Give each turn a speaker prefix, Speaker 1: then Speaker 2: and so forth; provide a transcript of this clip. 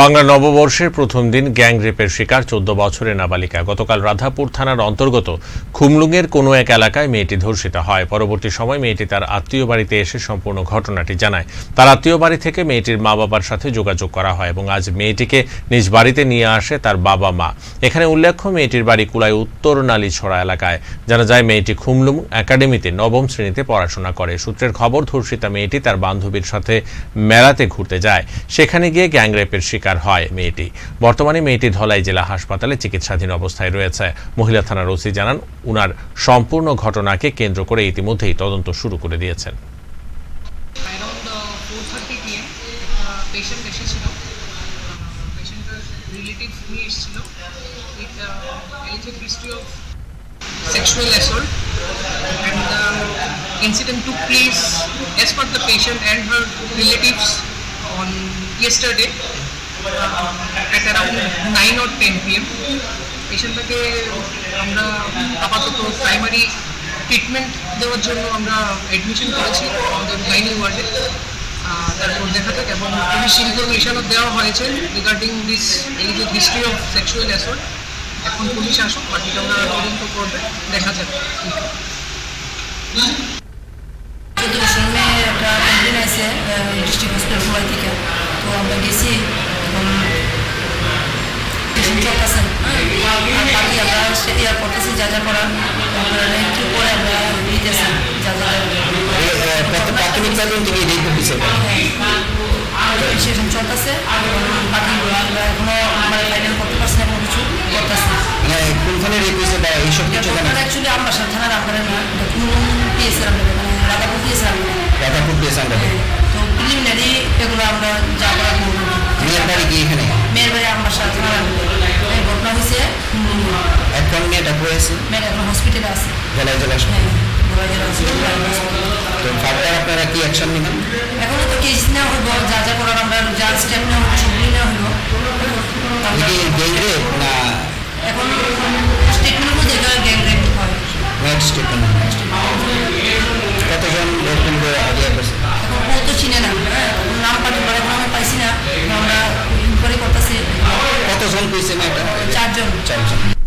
Speaker 1: বাংলা নববর্ষের প্রথম দিন গ্যাং রেপের শিকার চোদ্দ বছরের নাবালিকা। গতকাল রাধাপুর থানার অন্তর্গত খুমলুঙের কোনো এক এলাকায় মেয়েটি ধর্ষিত হয়। পরবর্তী সময় মেয়েটি তার আত্মীয় বাড়িতে এসে সম্পূর্ণ ঘটনাটি জানায়। তার আত্মীয় বাড়ি থেকে মেয়েটির মা বাবার সাথে যোগাযোগ করা হয় এবং আজ মেয়েটিকে নিজ বাড়িতে নিয়ে আসে তার বাবা মা। এখানে উল্লেখ্য, মেয়েটির বাড়ি কুলাই উত্তর নালীছড়া এলাকায়। জানা যায়, মেয়েটি খুমলুং একাডেমিতে নবম শ্রেণীতে পড়াশোনা করে। সূত্রের খবর, ধর্ষিতা মেয়েটি তার বান্ধবীর সাথে মেলাতে ঘুরতে যায়। সেখানে গিয়ে গ্যাং রেপের শিকার হয় মেয়েটি। বর্তমানে মেয়েটি ধলাই জেলা হাসপাতালে চিকিৎসাধীন অবস্থায় রয়েছে। মহিলা থানার ওসি জানান, উনার সম্পূর্ণ ঘটনাকে কেন্দ্র করে ইতিমধ্যেই তদন্ত শুরু করে দিয়েছেন।
Speaker 2: Sexual assault and the incident took place as per the patient and her relatives on yesterday. At around 9 or 10 pm পেশেন্টটাকে আমরা আপাতত প্রাইমারি ট্রিটমেন্ট দেওয়ার জন্য আমরা অ্যাডমিশন করেছি আমাদের গাইনি ওয়ার্ডে তারপর দেখা যাক এবং পুলিশ ইনফরমেশনও দেওয়া হয়েছে রিগার্ডিং দিস এই যে হিস্ট্রি অফ সেক্সুয়াল অ্যাসল্ট এখন পুলিশ আসুক, বাকিটা ওরা তদন্ত করবে, দেখা যাবে কী।
Speaker 3: চোদ্দ বছর মেয়ে একটা কমপ্লেন আছে ডিস্ট্রিক্ট হসপিটাল থেকে তো আমরা গেছি। যা যা করার এখনও মানে ফাইনাল করতে পারছি না কিছু করতেছি
Speaker 4: কোনখানে রেপ বা এইসব কিছু জানা
Speaker 3: অ্যাকচুয়ালি আমরা থানার আপনারা না মানে রাধাপুর পিএসের আমরা
Speaker 4: রাধাপুর দিয়ে
Speaker 3: তো প্রিলিমিনারি এগুলো আমরা
Speaker 4: মেয়ের বাড়ি কি এখানে
Speaker 3: মেয়ের বাড়ি আমার সাথে ঘটনা হয়েছে
Speaker 4: এখন মেয়েটা হয়েছে
Speaker 3: মেয়ের এখন হসপিটালে আছে।
Speaker 4: জেলায় জেলা
Speaker 3: হ্যাঁ
Speaker 4: তো ফার্দার আপনারা কি অ্যাকশন নেবেন?
Speaker 3: এখনও তো কেস নেওয়া হইব যা যা করার আমরা যা স্টেপ নেওয়া হইব সেগুলি নেওয়া হইব। আমরা
Speaker 4: কি গ্যাং রেপ না
Speaker 3: এখন স্টেটমেন্ট মধ্যে গ্যাং রেপ হয়।
Speaker 4: নেক্সট স্টেপেন কতজন এরকম করে আইডিয়া করছে?
Speaker 3: এখন তো চিনে না। হ্যাঁ নাম এখন পাইছি না। আমরা ইনকোয়ারি করতেছি
Speaker 4: কতজন পেয়েছে মেয়েটা
Speaker 3: চারজন
Speaker 4: চারজন